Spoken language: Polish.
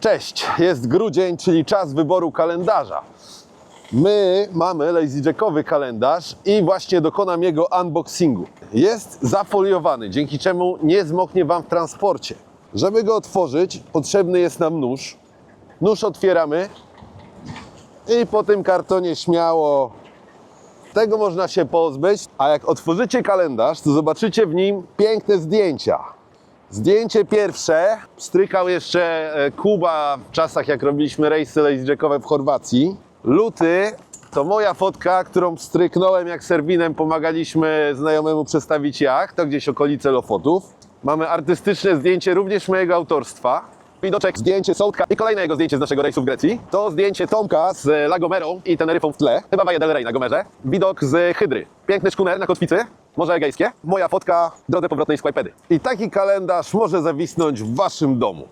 Cześć, jest grudzień, czyli czas wyboru kalendarza. My mamy Lazy Jackowy kalendarz i właśnie dokonam jego unboxingu. Jest zafoliowany, dzięki czemu nie zmoknie Wam w transporcie. Żeby go otworzyć, potrzebny jest nam nóż. Nóż otwieramy i po tym kartonie śmiało tego można się pozbyć, a jak otworzycie kalendarz, to zobaczycie w nim piękne zdjęcia. Zdjęcie pierwsze strykał jeszcze e, Kuba w czasach, jak robiliśmy rejsy jackowe w Chorwacji. Luty to moja fotka, którą stryknąłem jak serwinem pomagaliśmy znajomemu przestawić jacht, to gdzieś okolice Lofotów. Mamy artystyczne zdjęcie również mojego autorstwa. Widoczek, zdjęcie Sołtka i kolejne jego zdjęcie z naszego rejsu w Grecji. To zdjęcie Tomka z Lagomerą i Teneryfą w tle. Chyba Valle del Rey na Gomerze. Widok z Hydry. Piękny szkuner na kotwicy. Morze Egejskie. Moja fotka drodze powrotnej z Kłajpedy. I taki kalendarz może zawisnąć w Waszym domu.